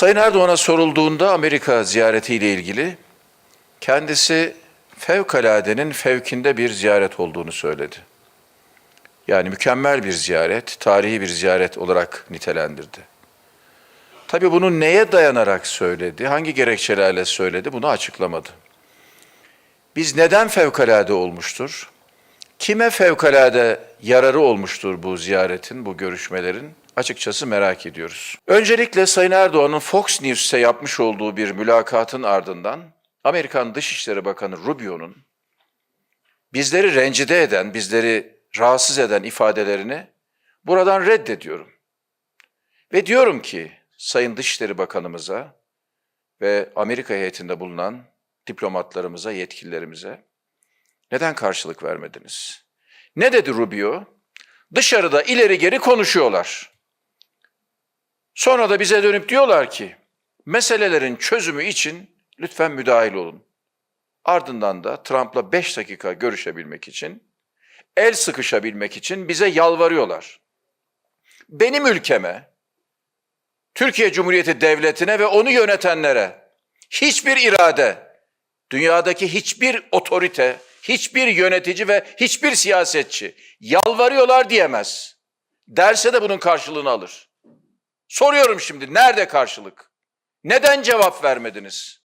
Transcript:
Sayın Erdoğan'a sorulduğunda Amerika ziyaretiyle ilgili kendisi fevkaladenin fevkinde bir ziyaret olduğunu söyledi. Yani mükemmel bir ziyaret, tarihi bir ziyaret olarak nitelendirdi. Tabii bunu neye dayanarak söyledi, hangi gerekçelerle söyledi bunu açıklamadı. Biz neden fevkalade olmuştur? Kime fevkalade yararı olmuştur bu ziyaretin, bu görüşmelerin? Açıkçası merak ediyoruz. Öncelikle Sayın Erdoğan'ın Fox News'e yapmış olduğu bir mülakatın ardından Amerikan Dışişleri Bakanı Rubio'nun bizleri rencide eden, bizleri rahatsız eden ifadelerini buradan reddediyorum. Ve diyorum ki Sayın Dışişleri Bakanımıza ve Amerika heyetinde bulunan diplomatlarımıza, yetkililerimize neden karşılık vermediniz? Ne dedi Rubio? Dışarıda ileri geri konuşuyorlar. Sonra da bize dönüp diyorlar ki meselelerin çözümü için lütfen müdahil olun. Ardından da Trump'la 5 dakika görüşebilmek için, el sıkışabilmek için bize yalvarıyorlar. Benim ülkeme, Türkiye Cumhuriyeti Devleti'ne ve onu yönetenlere hiçbir irade, dünyadaki hiçbir otorite, hiçbir yönetici ve hiçbir siyasetçi yalvarıyorlar diyemez. Derse de bunun karşılığını alır. Soruyorum şimdi nerede karşılık? Neden cevap vermediniz?